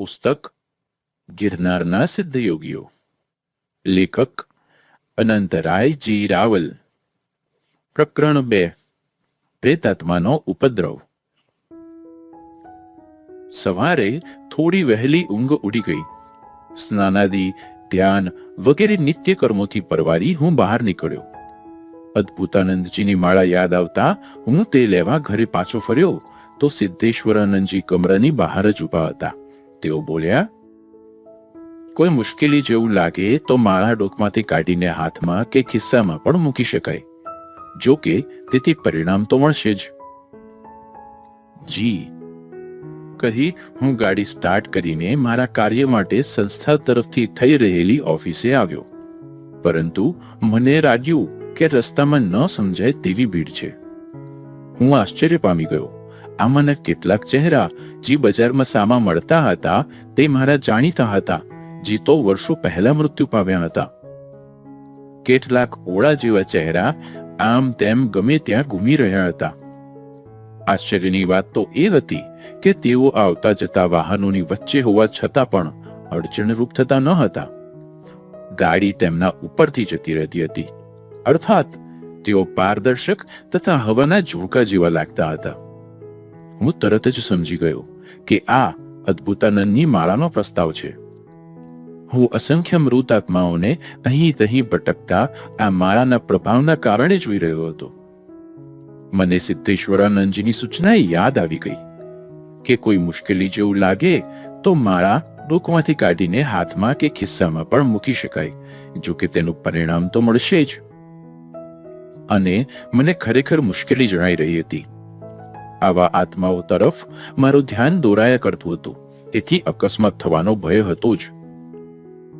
પુસ્તક ગિરનારના સિદ્ધયોગીઓ લેખક અનંતરાયજી રાવલ પ્રકરણ બે પ્રેતાત્માનો ઉપદ્રવ સવારે થોડી વહેલી ઊંઘ ઉડી ગઈ સ્નાનાદિ ધ્યાન વગેરે નિત્ય કર્મોથી પરવારી હું બહાર નીકળ્યો અદ્ભુતાનંદજીની માળા યાદ આવતા હું તે લેવા ઘરે પાછો ફર્યો તો સિદ્ધેશ્વરાનંદજી કમરાની બહાર જ ઊભા હતા તેઓ બોલ્યા, કોઈ મુશ્કેલી જેવું લાગે તો મારા ડોકમાંથી કાઢીને હાથમાં કે ખિસ્સામાં પણ મૂકી શકાય. જો કે, તેથી પરિણામ તો મળશે જ. જી. કહી, હું ગાડી સ્ટાર્ટ કરીને મારા કાર્ય માટે સંસ્થા તરફથી થઈ રહેલી ઓફિસે આવ્યો. પરંતુ મને લાગ્યું કે રસ્તામાં ન સમજાય તેવી ભીડ છે. હું આશ્ચર્ય પામી ગયો. આમાંના કેટલાક ચહેરા જે બજારમાં સામા મળતા હતા તે મારા જાણીતા હતા, જે તો વર્ષો પહેલા મૃત્યુ પામ્યા હતા. કેટલાક ઓળા જેવા ચહેરા આમ તેમ ગમે ત્યાં ઘૂમી રહ્યા હતા. આશ્ચર્યની વાત તો એ હતી કે તેઓ આવતા જતા વાહનોની વચ્ચે હોવા છતાં પણ અડચણરૂપ થતા ન હતા. ગાડી તેમના ઉપરથી જતી રહેતી હતી. અર્થાત, તેઓ પારદર્શક તથા હવાના ઝોકા જેવા લાગતા હતા. હું તરત જ સમજી ગયો કે આ અદ્ભુતાનંદની માળાનો પ્રસ્તાવ છે. હું અસંખ્ય મૃત આત્માઓને અહીં તહીં ભટકતા આ માળાના પ્રભાવના કારણે જોઈ રહ્યો હતો. મને સિદ્ધેશ્વરાનંદજીની સૂચના યાદ આવી ગઈ કે કોઈ મુશ્કેલી જેવું લાગે તો માળા ડોકમાંથી કાઢીને હાથમાં કે ખિસ્સામાં પણ મૂકી શકાય, જો કે તેનું પરિણામ તો મળશે જ. અને મને ખરેખર મુશ્કેલી જણાઈ રહી હતી. આવા આત્માઓ તરફ મારું ધ્યાન દોરાયા કરતું હતું. તેથી અકસ્માત થવાનો ભય હતો જ.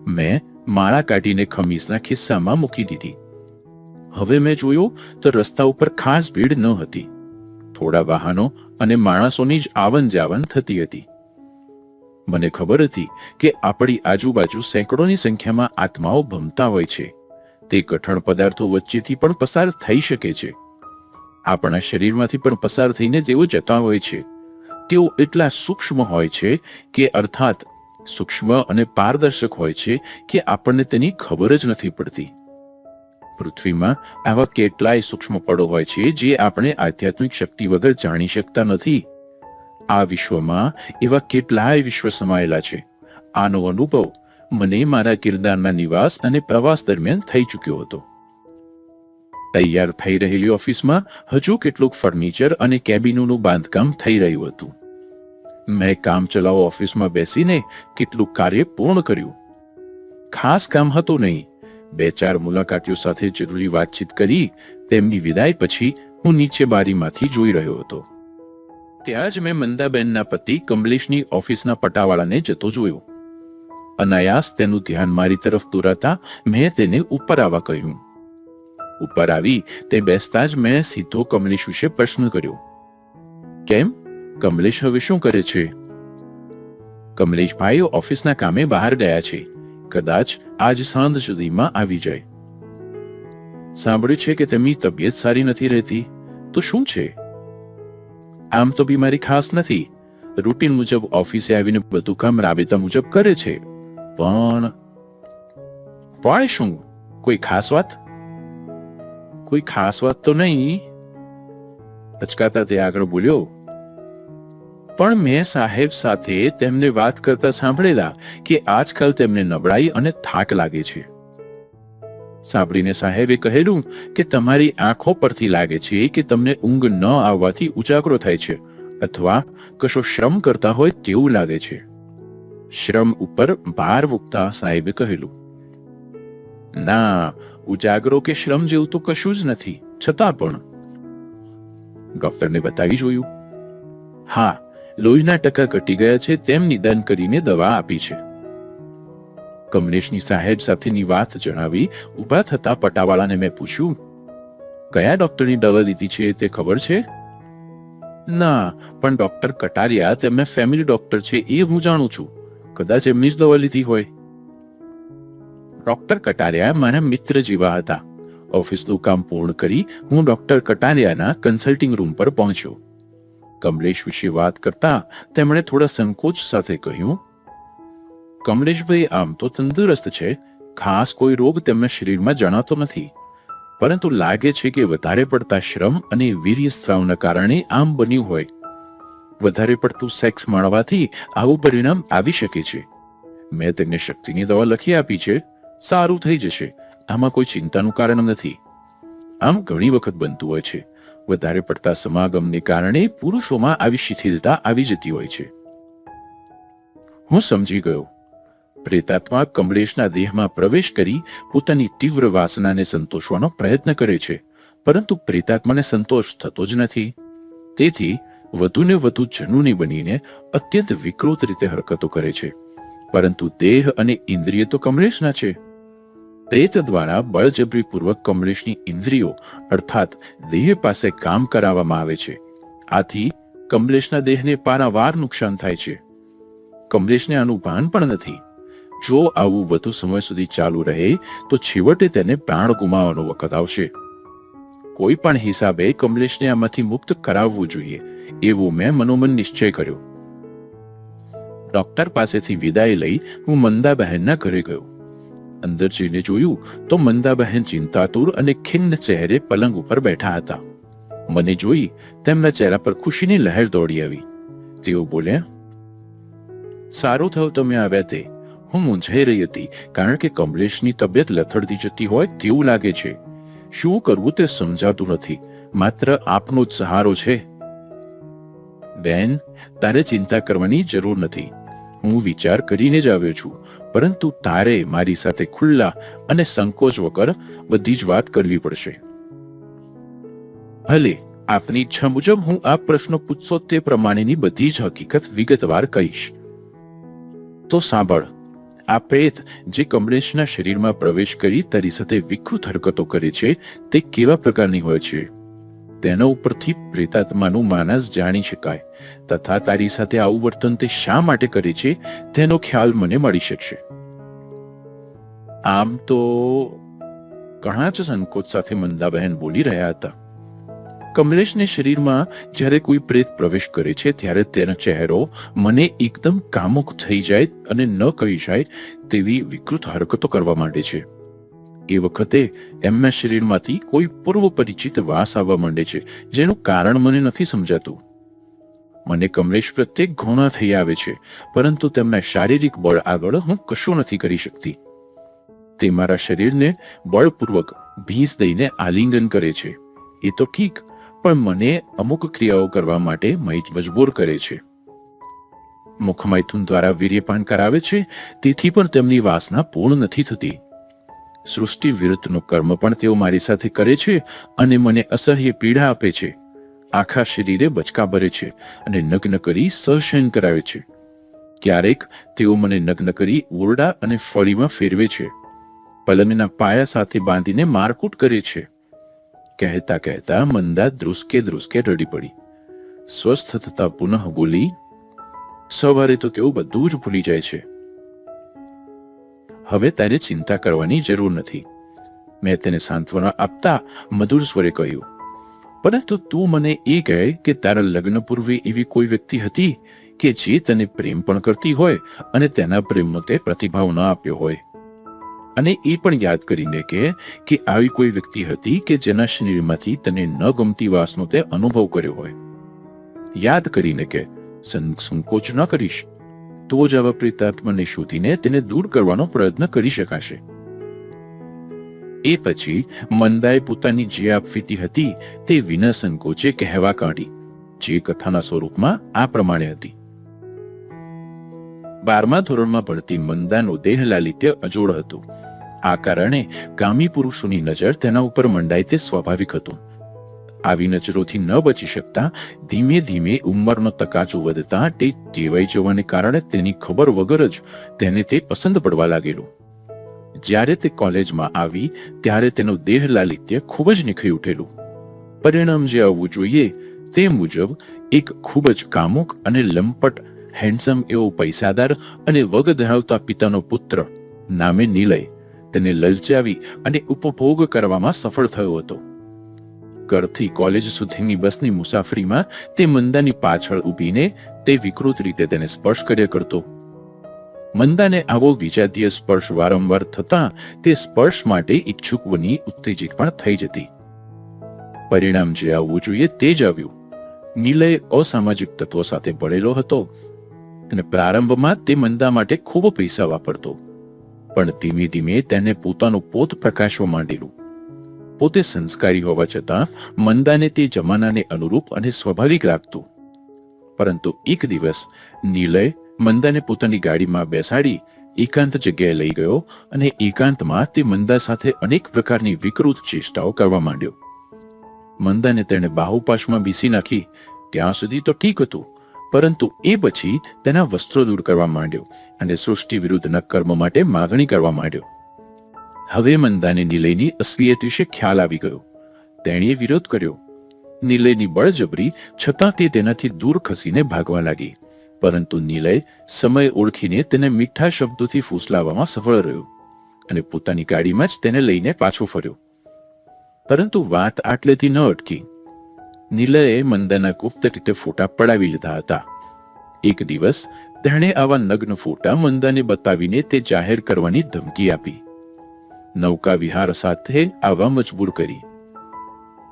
મેં માળા કાઢીને ખમીસના ખિસ્સામાં મૂકી દીધી. હવે મેં જોયું તો રસ્તા ઉપર ખાસ ભીડ ન હતી. થોડા વાહનો અને માણસોની જ આવન જાવન થતી હતી. મને ખબર હતી કે આપણી આજુબાજુ સેંકડોની સંખ્યામાં આત્માઓ ભમતા હોય છે. તે કઠણ પદાર્થો વચ્ચેથી પણ પસાર થઈ શકે છે. આપણા શરીરમાંથી પણ પસાર થઈને તેઓ જતા હોય છે, તેઓ એટલા સૂક્ષ્મ હોય છે કે અર્થાત સૂક્ષ્મ અને પારદર્શક હોય છે કે આપણને તેની ખબર જ નથી પડતી. પૃથ્વીમાં આવા કેટલાય સૂક્ષ્મ પળો હોય છે જે આપણે આધ્યાત્મિક શક્તિ વગર જાણી શકતા નથી. આ વિશ્વમાં એવા કેટલાય વિશ્વ સમાયેલા છે. આનો અનુભવ મને મારા કિરદારના નિવાસ અને પ્રવાસ દરમિયાન થઈ ચૂક્યો હતો. તૈયાર થઈ રહેલી ઓફિસમાં હજુ કેટલુંક ફર્નિચર અને કેબિનોનું બાંધકામ થઈ રહ્યું હતું. મેં કામ ચલાવો ઓફિસમાં બેસીને કેટલું કાર્ય પૂર્ણ કર્યું. ખાસ કામ હતું નહીં. બે ચાર મુલાકાતીઓ સાથે જરૂરી વાતચીત કરી તેમની વિદાય પછી હું નીચે બારીમાંથી જોઈ રહ્યો હતો. ત્યાં જ મેં મંદાબેનના પતિ કમલેશની ઓફિસના પટાવાળાને જતો જોયો. અનાયાસ તેનું ધ્યાન મારી તરફ દોરાતા મેં તેને ઉપર આવવા કહ્યું. ઉપર આવી તે બેસતા જ મેં સીધો કમલેશ વિશે પ્રશ્ન કર્યો. કેમ? કમલેશ હવે શું કરે છે? કમલેશભાઈ ઓફિસના કામે બહાર ગયા છે. કદાચ આજ સાંજ સુધીમાં આવી જાય. સાંભળ્યું છે કે તેમની તબિયત સારી નથી રહેતી. તો શું છે? આમ તો બીમારી ખાસ નથી. રૂટીન મુજબ ઓફિસે આવીને બધું કામ રાબેતા મુજબ કરે છે. પણ પણ શું? કોઈ ખાસ વાત? કોઈ ખાસ વાત તો નહીં. અચકાતા તે આગળ બોલ્યો, પણ મેં સાહેબ સાથે તેમને વાત કરતા સાંભળેલા કે આજકાલ તેમને નબળાઈ અને થાક લાગે છે. સાંભળીને સાહેબે કહેલું કે તમારી આંખો પરથી લાગે છે કે તમને ઊંઘ ન આવવાથી ઉજાગરો થાય છે અથવા કશો શ્રમ કરતા હોય તેવું લાગે છે. શ્રમ ઉપર ભાર મૂકતા સાહેબે કહેલું, ના ઉજાગરો કે શ્રમ જેવું તો કશું જ નથી, છતાં પણ. ડોક્ટરને બતાવી જોયું. હા, લોહીના ટકા ઘટી ગયા છે તેમ નિદાન કરીને દવા આપી છે. કમલેશની સાહેબ સાથેની વાત જણાવી ઊભા થતા પટાવાળાને મેં પૂછ્યું, કયા ડોક્ટરની દવા લીધી છે તે ખબર છે? ના, પણ ડોક્ટર કટારિયા તેમને ફેમિલી ડોક્ટર છે એ હું જાણું છું. કદાચ એમની જ દવા લીધી હોય. ડોક્ટર કટારિયા મારા મિત્ર જેવા હતા. ઓફિસનું કામ પૂર્ણ કરી હું ડોક્ટર કટારિયાના કન્સલ્ટિંગ રૂમ પર પહોંચ્યો. કમલેશ વિશે વાત કરતા તેમણે થોડા સંકોચ સાથે કહ્યું, કમલેશભાઈ, આમ તો તંદુરસ્ત છે. ખાસ કોઈ રોગ તેમના શરીરમાં જણાતો નથી. પરંતુ લાગે છે કે વધારે પડતા શ્રમ અને વીર્ય સ્ત્રાવના કારણે આમ બન્યું હોય. વધારે પડતું સેક્સ માણવાથી આવું પરિણામ આવી શકે છે. મેં તેમને શક્તિની દવા લખી આપી છે. સારું થઈ જશે. આમાં કોઈ ચિંતાનું કારણ નથી. આમ ઘણી વખત બનતું હોય છે. વધારે પડતા સમાગમને કારણે પુરુષોમાં આવી શિથિલતા આવી જતી હોય છે. હું સમજી ગયો. પ્રેતાત્મા કમલેશના દેહમાં પ્રવેશ કરી પોતાની તીવ્ર વાસનાને સંતોષવાનો પ્રયત્ન કરે છે. પરંતુ પ્રેતાત્માને સંતોષ થતો જ નથી. તેથી વધુને વધુ જનૂની બનીને અત્યંત વિકૃત રીતે હરકતો કરે છે. પરંતુ દેહ અને ઇન્દ્રિય તો કમલેશના છે. પ્રેત દ્વારા બળજબરીપૂર્વક કમલેશની ઇન્દ્રિયો, અર્થાત દેહ પાસે કામ કરાવવામાં આવે છે. આથી કમલેશના દેહને પારાવાર નુકસાન થાય છે. કમલેશને આનું ભાન પણ નથી. જો આવું વધુ સમય સુધી ચાલુ રહે, તો છેવટે તેને પ્રાણ ગુમાવવાનો વખત આવશે. કોઈ પણ હિસાબે કમલેશને આમાંથી મુક્ત કરાવવું જોઈએ, એવો મેં મનોમન નિશ્ચય કર્યો. ડોક્ટર પાસેથી વિદાય લઈ હું મંદાબહેનના ઘરે ગયો. અંદર જઈને જોયું તો મંદાબહેન ચિંતાતુર અને ખિન્ન ચહેરે પલંગ ઉપર બેઠા હતા. મને જોઈ તેમના ચહેરા પર ખુશીની લહેર દોડી આવી. તેઓ બોલ્યા, સારું થયું તમે આવ્યા તે. હું મૂંઝાઈ રહી હતી, કારણ કે કમલેશની તબિયત લથડતી જતી હોય તેવું લાગે છે. શું કરવું તે સમજાતું નથી. માત્ર આપનો જ સહારો છે. બેન, તારે ચિંતા કરવાની જરૂર નથી. હું વિચાર કરીને જ આવ્યો છું. પરંતુ તારે મારી સાથે ખુલ્લા અને સંકોચ વગર બધી જ વાત કરવી પડશે. ભલે આપની ઈચ્છા મુજબ હું આ પ્રશ્નો પૂછશો તે પ્રમાણેની બધી જ હકીકત વિગતવાર કહીશ. તો સાંભળ, આ પ્રેત જે કમલેશના શરીરમાં પ્રવેશ કરી તારી સાથે વિકૃત હરકતો કરે છે તે કેવા પ્રકારની હોય છે? તેના ઉપરથી પ્રેતાત્માનું માનસ જાણી શકાય. તથા તારી સાથે આવું વર્તન તે શા માટે કરે છે? તેનો ખ્યાલ મને મળી શકશે. આમ તો ઘણા જ સંકોચ સાથે મંદાબહેન બોલી રહ્યા હતા. કમલેશને શરીરમાં જ્યારે કોઈ પ્રેત પ્રવેશ કરે છે, ત્યારે તેનો ચહેરો મને એકદમ કામુક થઈ જાય અને ન કહી જાય તેવી વિકૃત હરકતો કરવા માંડે છે. એ વખતે એમના શરીરમાંથી કોઈ પૂર્વ પરિચિત વાસ આવવા માંડે છે, જેનું કારણ મને નથી સમજાતું. મને કમલેશ પ્રત્યે ઘૃણા થઈ આવે છે, પરંતુ તેમના શારીરિક બળ આગળ હું કશું નથી કરી શકતી. તે મારા શરીરને બળપૂર્વક ભીંસ દઈને આલિંગન કરે છે. એ તો ઠીક, પણ મને અમુક ક્રિયાઓ કરવા માટે મજબૂર કરે છે. મુખમૈથુન દ્વારા વીર્યપાન કરાવે છે, તેથી પણ તેમની વાસના પૂર્ણ નથી થતી. સૃષ્ટિ વિરુદ્ધનું કર્મ પણ તેઓ મારી સાથે કરે છે અને મને અસહ્ય પીડા આપે છે. આખા શરીરે બચકા ભરે છે અને નગ્ન કરી સહશયન કરાવે છે. ક્યારેક તેઓ મને નગ્ન કરી ઓરડા અને ફળીમાં ફેરવે છે. પલંગના પાયા સાથે બાંધીને મારકૂટ કરે છે. કહેતા કહેતા મંદા ધ્રુસકે ધ્રુસકે રડી પડી. સ્વસ્થ થતા પુનઃ બોલી, સવારે તો કેવું બધું જ ભૂલી જાય છે. હવે તારે ચિંતા કરવાની જરૂર નથી. મેં તેને સાંત્વના આપતા મધુર સ્વરે કહ્યું, પરંતુ તું મને એ કહે કે તારા લગ્ન પૂર્વે એવી કોઈ વ્યક્તિ હતી કે જે તને પ્રેમ પણ કરતી હોય અને તેના પ્રેમનો તે પ્રતિભાવ ન આપ્યો હોય? અને એ પણ યાદ કરીને કે કે આવી કોઈ વ્યક્તિ હતી કે જેના શરીરમાંથી તને ન ગમતી વાસનો તે અનુભવ કર્યો હોય. યાદ કરીને કે, સંકોચ ન કરીશ. તો જ આવા પ્રેતાત્માને શોધીને તેને દૂર કરવાનો પ્રયત્ન કરી શકાશે. એ પછી મંદાએ પોતાની જે આપવીતી હતી તે વિના સંકોચે કહેવા કાઢી, જે કથાના સ્વરૂપમાં આ પ્રમાણે હતી. બારમા ધોરણમાં ભણતી મંદાનો દેહ લાલિત્ય અજોડ હતું. આ કારણે કામી પુરુષોની નજર તેના ઉપર મંડાય તે સ્વાભાવિક હતું. આવી નજરોથી ન બચી શકતા, ધીમે ધીમે ઉંમરનો તકાચો વધતા તે ટેવાઈ જવાને કારણે તેની ખબર વગર જ તેને તે પસંદ પડવા લાગેલું. જ્યારે તે કોલેજમાં આવી, ત્યારે તેનું દેહ લાલિત્ય ખૂબ જ નિખરી ઉઠેલું. પરિણામ જે આવવું જોઈએ તે મુજબ એક ખૂબ જ કામુક અને લંપટ હેન્ડસમ એવો પૈસાદાર અને વગ ધરાવતા પિતાનો પુત્ર નામે નિલય તેને લલચાવી અને ઉપભોગ કરવામાં સફળ થયો હતો. ઘરથી કોલેજ સુધીની બસની મુસાફરીમાં તે મંદાની પાછળ ઊભીને તે વિકૃત રીતે તેને સ્પર્શ કર્યા કરતો. મંદાને આવો વિજાતીય સ્પર્શ વારંવાર થતા તે સ્પર્શ માટે ઈચ્છુક બની ઉત્તેજિત પણ થઈ જતી. પરિણામ જે આવવું જોઈએ તે જ આવ્યું. નિલય અસામાજિક તત્વો સાથે ભળેલો હતો અને પ્રારંભમાં તે મંદા માટે ખૂબ પૈસા વાપરતો. પણ ધીમે ધીમે તેને પોતાનું પોત પ્રકાશવા માંડેલું. પોતે સંસ્કારી હોવા છતાં મંદાને તે જમાનાને અનુરૂપ અને સ્વાભાવિક લાગતું પરંતુ એક દિવસ નિલય મંદાને પોતાની ગાડીમાં બેસાડી એકાંત જગ્યાએ લઈ ગયો અને એકાંતમાં તે મંદા સાથે અનેક પ્રકારની વિકૃત ચેષ્ટાઓ કરવા માંડ્યો. મંદાને તેણે બાહુપાશમાં બીસી નાખી. ત્યાં સુધી તો ઠીક હતું, પરંતુ એ પછી તેના વસ્ત્રો દૂર કરવા માંડ્યો અને સૃષ્ટિ વિરુદ્ધના કર્મ માટે માગણી કરવા માંડ્યો. હવે મંદાને નિલયની અસલિયત વિશે ખ્યાલ આવી ગયો. તેણીએ વિરોધ કર્યો. નિલયની બળજબરી છતાં તે તેનાથી દૂર ખસીને ભાગવા લાગી. પરંતુ નિલય સમય ઓળખીને તેને મીઠા શબ્દોથી ફૂસલાવવામાં સફળ રહ્યો અને પોતાની ગાડીમાં જ તેને લઈને પાછો ફર્યો. પરંતુ વાત આટલેથી ન અટકી. નિલયે મંદાના ગુપ્ત રીતે ફોટા પડાવી લીધા હતા. એક દિવસ તેણે આવા નગ્ન ફોટા મંદાને બતાવીને તે જાહેર કરવાની ધમકી આપી. નૌકા વિહાર સાથે આવવા મજબૂર કરી.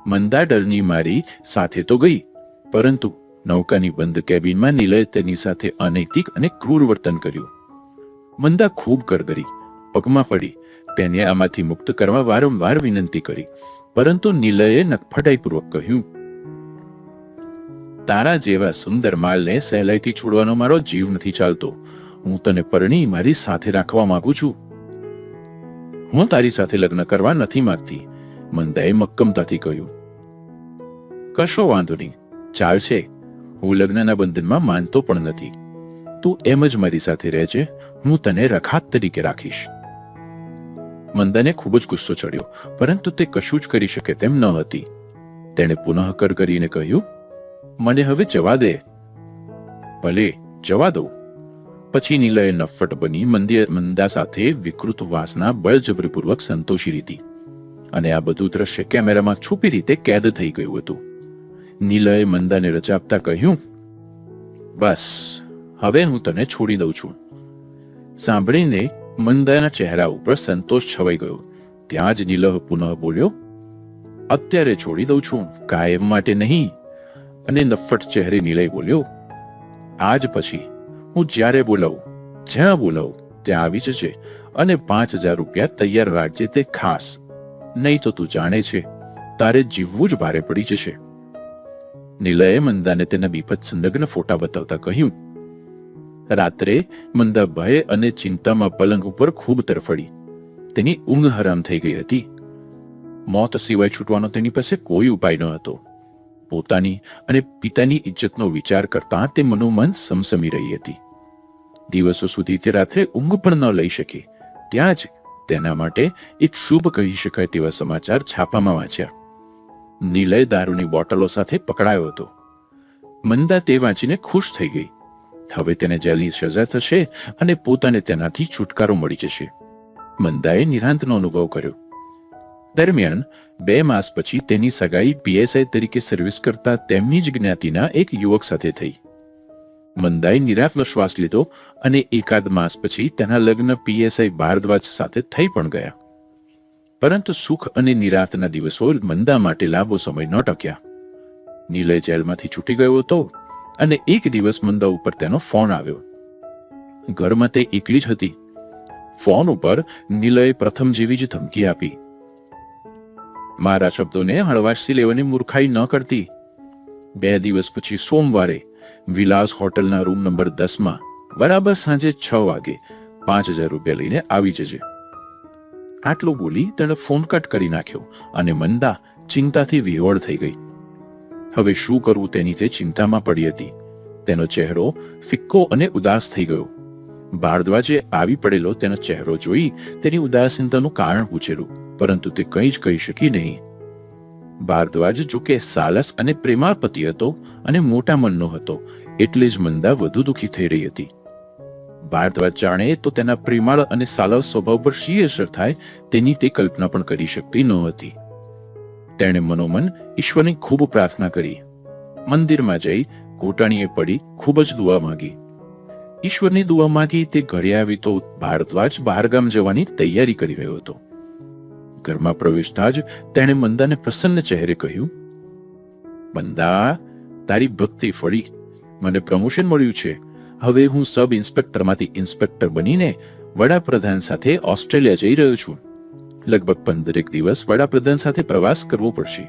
મંદા ડરની મારી સાથે તો ગઈ, પરંતુ નૌકાની બંધ કેબિનમાં નિલય તેની સાથે અનૈતિક અને ક્રૂર વર્તન કર્યું. મંદા ખૂબ કરગરી, પગમાં પડી, તેને આમાંથી મુક્ત કરવા વારંવાર વિનંતી કરી, પરંતુ નિલયે નખફટાઈપૂર્વક કહ્યું, તારા જેવા સુંદર માલને સહેલાઈથી છોડવાનો મારો જીવ નથી ચાલતો. હું તને પરણી મારી સાથે રાખવા માંગુ છું. હું તારી સાથે લગ્ન કરવા નથી માંગતી. મંદાએ મક્કમતાથી કહ્યું. કશો વાંધો નહીં. ચાલશે હું લગ્નના બંધનમાં માનતો પણ નથી. તું એમ જ મારી સાથે રહેજે. હું તને રખાત તરીકે રાખીશ. મંદાને ખૂબ જ ગુસ્સો ચડ્યો, પરંતુ તે કશું જ કરી શકે તેમ ન હતી. તેણે પુનઃ કર કરીને કહ્યું, મને હવે જવા દે. ભલે, જવા દો પછી નીલયે નફ્ફટ બની મંદિર મંદા સાથે વિકૃત વાસના બળજબરીપૂર્વક સંતોષી લીધી. અને આ બધું દ્રશ્ય કેમેરામાં છુપી રીતે કેદ થઈ ગયું હતું. નિલયે મંદાને રજા આપતા કહ્યું, બસ, હવે હું તને છોડી દઉં છું. સાંભળીને મંદાના ચહેરા ઉપર સંતોષ છવાઈ ગયો. ત્યાં જ નીલહ પુનઃ બોલ્યો, અત્યારે છોડી દઉં છું, કાયમ માટે નહીં. અને નફ્ફટ ચહેરે નીલય બોલ્યો, આજ પછી હું જ્યારે બોલાવું, જ્યાં બોલાવું, ત્યાં આવી જજે અને પાંચ હજાર રૂપિયા તૈયાર રાખજે તે ખાસ. નહીં તો તું જાણે છે, તારે જીવવું જ ભારે પડી જશે. નિલયે મંદાને તેના બીભત્સ નગ્ન ફોટા બતાવતા કહ્યું, રાત્રે મંદા ભય અને ચિંતામાં પલંગ ઉપર ખૂબ તરફડી. તેની ઊંઘ હરામ થઈ ગઈ હતી. મોત સિવાય છૂટવાનો તેની પાસે કોઈ ઉપાય ન હતો. પોતાની અને પિતાની ઇજ્જતનો વિચાર કરતા તે મનોમન સમસમી રહી હતી. દિવસો સુધી તે રાત્રે ઊંઘ પણ ન લઈ શકી. ત્યાં જ તેના માટે એક શુભ કહી શકાય તેવા સમાચાર છાપામાં વાંચ્યા. નિલય દારૂની બોટલો સાથે પકડાયો હતો. મંદા તે વાંચીને ખુશ થઈ ગઈ. હવે તેને જેલની સજા થશે અને પોતાને તેનાથી છુટકારો મળી જશે. મંદાએ નિરાંતનો અનુભવ કર્યો. દરમિયાન બે માસ પછી તેની સગાઈ પીએસઆઈ તરીકે સર્વિસ કરતા તેમની જ જ્ઞાતિના એક યુવક સાથે થઈ. મંદાએ નિરાફલો શ્વાસ લીધો અને એકાદ માસ પછી તેના લગ્ન પીએસઆઈ ભારદ્વાજ સાથે થઈ પણ ગયા. પરંતુ સુખ અને નિરાતના દિવસો મંદા માટે લાંબો સમય ન ટક્યા. નીલય જેલમાંથી છૂટી ગયો હતો અને એક દિવસ મંદા ઉપર તેનો ફોન આવ્યો. ઘરમાં તે એકલી જ હતી. ફોન ઉપર નીલયે પ્રથમ જેવી જ ધમકી આપી. મારા શબ્દોને હળવાશથી લેવાની મૂર્ખાઈ ન કરતી. બે દિવસ પછી સોમવારે વિલાસ હોટલના રૂમ નંબર દસમાં બરાબર સાંજે છ વાગે પાંચ હજાર રૂપિયા લઈને આવી જજે. આટલું બોલી તેણે ફોન કટ કરી નાખ્યો અને મંદા ચિંતાથી વિહોળ થઈ ગઈ. હવે શું કરવું તેની તે ચિંતામાં પડી હતી. તેનો ચહેરો ફિક્કો અને ઉદાસ થઈ ગયો. ભારદ્વાજે આવી પડેલો તેનો ચહેરો જોઈ તેની ઉદાસીનતાનું કારણ પૂછેલું. પરંતુ તે કંઈ જ કહી શકી નહીં. ભારદ્વાજ જોકે સાલસ અને પ્રેમાપતિ હતો અને મોટા મનનો હતો, એટલે જ મંદા વધુ દુઃખી થઈ રહી હતી. ભારદ્વાજ જાણે તો તેના પ્રેમાળ અને સાલવ સ્વભાવ પર શી અસર થાય તેની તે કલ્પના પણ કરી શકતી ન હતી. તેણે મનોમન ઈશ્વરની ખૂબ પ્રાર્થના કરી. મંદિરમાં જઈ ઘૂંટણીએ પડી ખૂબ જ દુઆ માંગી. ઈશ્વરની દુઆ માંગી તે ઘરે આવી તો ભારદ્વાજ બહારગામ જવાની તૈયારી કરી રહ્યો હતો. ઘરમાં પ્રવેશતા જ તેણે મંદાને પ્રસન્ન ચહેરે કહ્યું, મંદા, તારી ભક્તિ ફળી. મને પ્રમોશન મળ્યું છે. હવે હું સબ ઇન્સ્પેક્ટરમાંથી ઇન્સ્પેક્ટર બનીને વડાપ્રધાન સાથે ઓસ્ટ્રેલિયા જઈ રહ્યો છું. લગભગ પંદરેક દિવસ વડાપ્રધાન સાથે પ્રવાસ કરવો પડશે.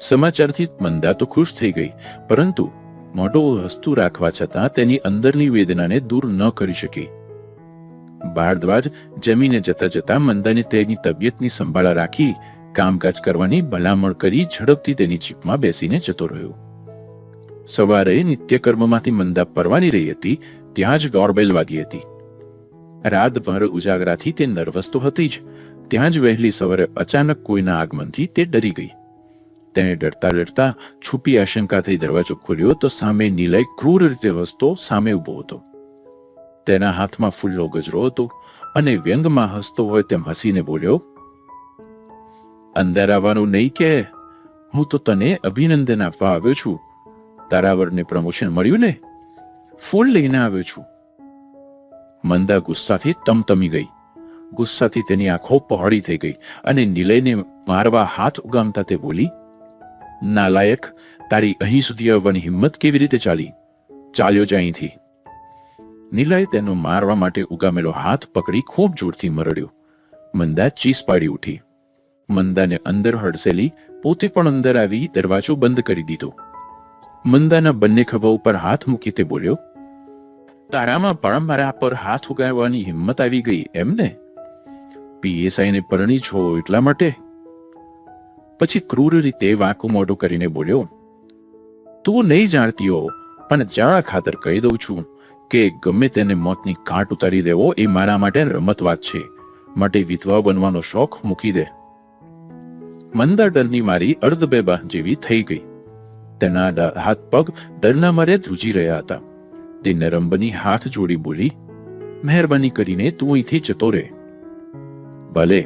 સમાચારથી મંદા તો ખુશ થઈ ગઈ, પરંતુ મોઢો હસતું રાખવા છતાં તેની અંદરની વેદનાને દૂર ન કરી શકી. ભારદ્વાજ જમીને જતા જતા મંદાને તેની તબિયતની સંભાળ રાખી કામકાજ કરવાની ભલામણ કરી ઝડપથી તેની જીપમાં બેસીને જતો રહ્યો. સવારે નિત્યકર્મમાંથી મંદા પરવાની રહી હતી, ત્યાં જ ડોરબેલ વાગી હતી. રાતભર ઉજાગરાથી તે નર્વસ તો હતી જ, ત્યાં જ વહેલી સવારે અચાનક કોઈના આગમનથી તે ડરી ગઈ. તેણે ડરતા ડરતા છુપી આશંકાથી દરવાજો ખોલ્યો તો સામે નિલય ક્રૂર રીતે વસતો સામે ઊભો હતો. તેના હાથમાં ફૂલનો ગજરો હતો અને વ્યંગમાં હસતો હોય તેમ હસીને બોલ્યો, અંદર આવવાનું નહીં કે, હું તો તને અભિનંદન આપવા આવ્યો છું. તારા વરને પ્રમોશન મળ્યું ને? ફૂલ લઈને આવ્યો છું. મંદા ગુસ્સાથી તમતમી ગઈ. ગુસ્સાથી તેની આંખો પહોળી થઈ ગઈ અને નિલયને મારવા હાથ ઉગામતા તે બોલી, નાલાયક, તારી અહીં સુધી આવવાની હિંમત કેવી રીતે ચાલી? ચાલ્યો જ અહીંથી. નિલય તેનો મારવા માટે ઉગામેલો હાથ પકડી ખૂબ જોરથી મરડ્યો. મંદા ચીસ પાડી ઉઠી. મંદાને અંદર હડસેલી પોતે પણ અંદર આવી દરવાજો બંધ કરી દીધો. મંદાના બંને ખભા ઉપર હાથ મૂકી તે બોલ્યો, તારામાં પણ મારા પર હાથ ઉગાડવાની હિંમત આવી ગઈ એમ ને? પીએસઆઈને પરણી છો એટલા માટે? પછી ક્રૂર રીતે વાંકું મોઢું કરીને બોલ્યો, તું નહીં જાણતી હો પણ જાણા ખાતર કહી દઉં છું. કે ગમે તેને મોતની કાંટ ઉતારી દેવો એ મારા માટે રમત વાત છે. માટે વિધવા બનવાનો શોખ મૂકી દે. મંદા ડરની મારી અર્ધ બેબા જેવી થઈ ગઈ. તેના હાથ પગ ડરના મારે ધ્રુજી રહ્યા હતા. તે નરમ બની હાથ જોડી બોલી, મહેરબાની કરીને તું અહીંથી જતો રહે ભલે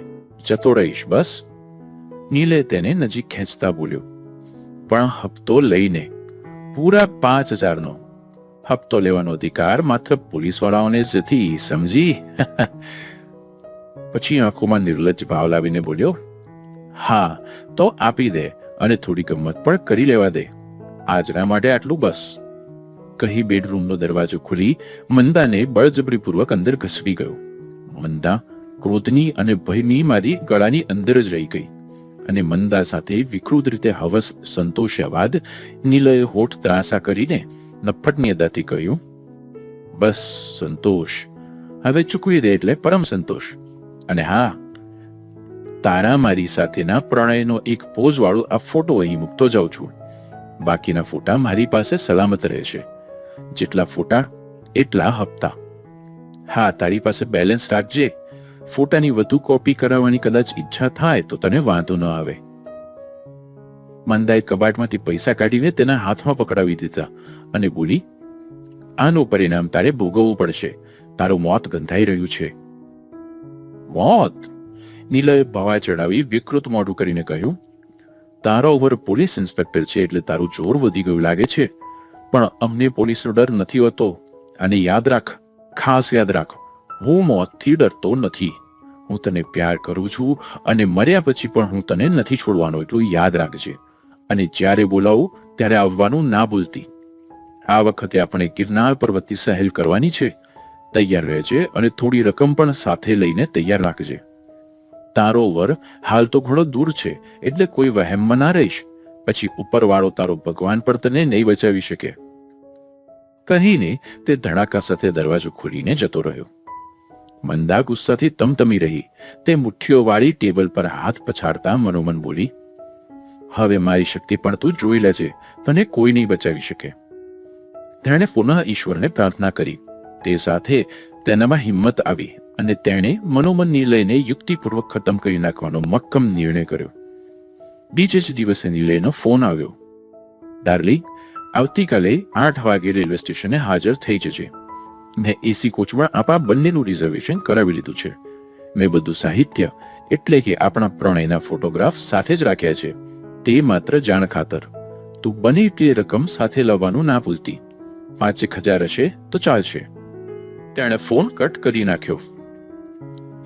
જતો રહીશ બસ. નીલે તેને નજીક ખેંચતા બોલ્યો, પણ હપ્તો લઈને, પૂરા પાંચ હજારનો. હપ્તો લેવાનો અધિકાર માત્ર પોલીસવાળાઓને જ નથી, સમજી? પછી આંખોમાં નિર્લજ્જ ભાવ લાવીને બોલ્યો, હા, તો આપી દે અને થોડી ગમત પણ કરી લેવા દે. આજના માટે આટલું બસ. કહી બેડરૂમનો દરવાજો ખુલી મંદાને બળજબરીપૂર્વક અંદર ઘસડી ગયો. મંદા ક્રોધની અને ભયની મારી ગળાની અંદર જ રહી ગઈ અને મંદા સાથે વિકૃત રીતે હવસ સંતોષ્યા બાદ નિલય હોઠ ત્રાસા કરીને નફ્ફટની અદાથી કહ્યું, બસ, સંતોષ. હવે ચૂકવી દે એટલે પરમ સંતોષ. અને હા, તારા મારી સાથેના પ્રણયનો એક પોઝવાળો આ ફોટો અહીં મૂકતો જાઉં છું. બાકીના ફોટા મારી પાસે સલામત રહેશે. જેટલા ફોટા, એટલા હપ્તા. હા, તારી પાસે બેલેન્સ રાખજે. ફોટાની વધુ કોપી કરાવવાની કદાચ ઈચ્છા થાય તો તને વાંધો ન આવે. મંદાએ કબાટમાંથી પૈસા કાઢીને તેના હાથમાં પકડાવી દીધા અને બોલી, આનું પરિણામ તારે ભોગવવું પડશે. તારું મોત ગંધાઈ રહ્યું છે. મોત? નીલએ ભવા ચડાવી વિકૃત મોઢું કરીને કહ્યું, તારા ઉપર પોલીસ ઇન્સ્પેક્ટર છે એટલે તારું જોર વધી ગયું લાગે છે. પણ અમને પોલીસનો ડર નથી હોતો. અને યાદ રાખ, ખાસ યાદ રાખ. હું મોતથી ડરતો નથી. હું તને પ્યાર કરું છું અને મર્યા પછી પણ હું તને નથી છોડવાનો, એટલું યાદ રાખજે. અને જ્યારે બોલાવું, ત્યારે આવવાનું ના ભૂલતી. આ વખતે આપણે ગિરનાર પર્વતની સહેલ કરવાની છે. તૈયાર રહેજે અને થોડી રકમ પણ સાથે લઈને તૈયાર રાખજે. તારો વર હાલ તો ઘણો દૂર છે, એટલે કોઈ વહેમમાં ના રહીશ. પછી ઉપરવાળો તારો ભગવાન પણ તને નહીં બચાવી શકે. કહીને તે ધડાકા સાથે દરવાજો ખોલીને જતો રહ્યો. મંદા ગુસ્સાથી તમતમી રહી. તે મુઠ્ઠીઓ વાળી ટેબલ પર હાથ પછાડતા મનોમન બોલી હવે મારી શક્તિ પણ તું જોઈ લેજે, તને કોઈ નહીં બચાવી શકે. તેણે પુનઃ ઈશ્વરને પ્રાર્થના કરી. તે સાથે તેનામાં હિંમત આવી અને તેણે મનોમન નિર્ણયને યુક્તિપૂર્વક ખતમ કરી નાખવાનો મક્કમ નિર્ણય કર્યો. બીજે જ દિવસે નિલયનો ફોન આવ્યો. ડાર્લી આવતીકાલે આઠ વાગે રેલવે સ્ટેશને હાજર થઈ જજે. મેં એસી કોચમાં આપા બંનેનું રિઝર્વેશન કરાવી લીધું છે. મેં બધું સાહિત્ય એટલે કે આપણા પ્રણયના ફોટોગ્રાફ સાથે જ રાખ્યા છે. તે માત્ર જાણ ખાતર. તું બને એટલી રકમ સાથે લાવવાનું ના ભૂલતી. પાંચેક હજાર હશે તો ચાલશે. તેણે ફોન કટ કરી નાખ્યો.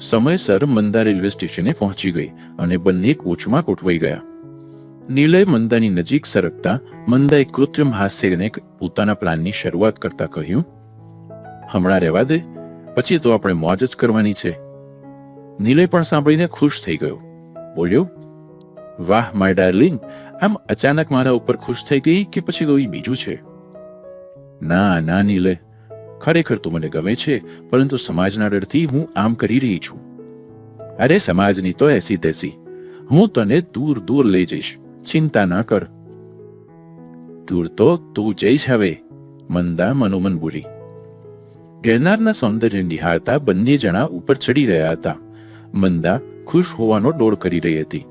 સમયસર મંદા રેલવે સ્ટેશને પહોંચી ગઈ અને બંને કોચમાં ગોઠવાઈ ગયા. નિલય મંદાની નજીક સરકતા મંદાએ કૃત્રિમ હાસ્યને પોતાના પ્લાનની શરૂઆત કરતા કહ્યું, હમણાં રહેવા દે, પછી તો આપણે મોજ જ કરવાની છે. નિલય પણ સાંભળીને ખુશ થઈ ગયો. બોલ્યો વાહ માય ડાર્લિંગ આમ અચાનક મારા ઉપર ખુશ થઈ ગઈ કે પછી કોઈ બીજું છે? ના ના, નીલે. ખરેખર તું મને ગમે છે, પરંતુ સમાજના ડરથી હું આમ કરી રહી છું. અરે, સમાજની તો એસી તેસી. હું તને દૂર દૂર લઈ જઈશ. ચિંતા ના કર. દૂર તો તું જઈશ હવે. મંદા મનોમન બોલી. ગિરનારના સૌંદર્ય નિહાળતા બંને જણા ઉપર ચડી રહ્યા હતા. મંદા ખુશ હોવાનો ડોળ કરી રહી હતી.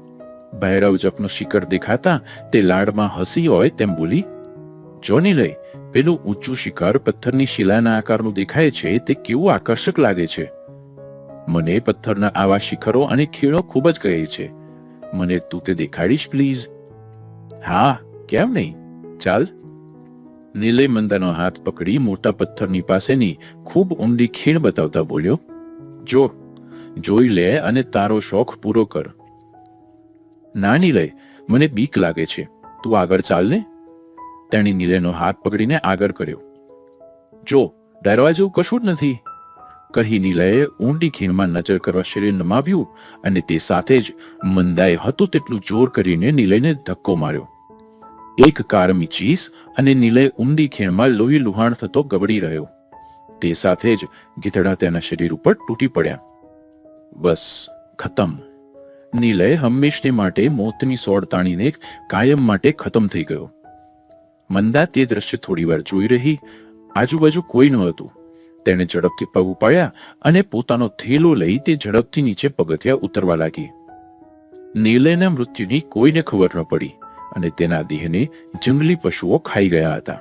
ભૈરવ જપનું શિખર દેખાતા તે લાડમાં હસી હોય તેમ બોલી, જોની લઈ, પેલું ઊંચું શિખર પથ્થરની શિલાના આકારનું દેખાય છે, તે કેવું આકર્ષક લાગે છે. મને પથ્થરના આવા શિખરો અને ખીણો ખૂબ જ કહે છે. મને તું તે દેખાડીશ, પ્લીઝ. હા, કેમ નહીં? ચાલ. નીલય મંદાનો હાથ પકડી મોટા પથ્થરની પાસેની ખૂબ ઊંડી ખીણ બતાવતા બોલ્યો, જો, જોઈ લે અને તારો શોખ પૂરો કર. ના નીલય મને બીક લાગે છે. તું આગળ ચાલ ને. તેણે નીલયનો હાથ પકડીને આગળ કર્યો. જો, ડરવા જેવું કશું જ નથી. કહી નીલયે ઊંડી ખીણમાં નજર કરવા શરીર નમાવ્યું અને તે સાથે જ મંદાએ હતું તેટલું જોર કરીને નીલયને ધક્કો માર્યો. એક કારમી ચીસ અને નીલય ઊંડી ખીણમાં લોહી લુહાણ થતો ગબડી રહ્યો. તે સાથે જ ગીધડા તેના શરીર ઉપર તૂટી પડ્યા. બસ, ખતમ. નીલય હંમેશને માટે મોતની સોળ તાણીને કાયમ માટે ખતમ થઈ ગયો. મંદા તે દ્રશ્ય થોડીવાર જોઈ રહી, આજુબાજુ કોઈ ન હતું. તેણે ઝડપથી પગ ઉપાડ્યા અને પોતાનો થેલો લઈ તે ઝડપથી નીચે પગથિયા ઉતરવા લાગી. નિલયના મૃત્યુની કોઈને ખબર ન પડી અને તેના દેહને જંગલી પશુઓ ખાઈ ગયા હતા.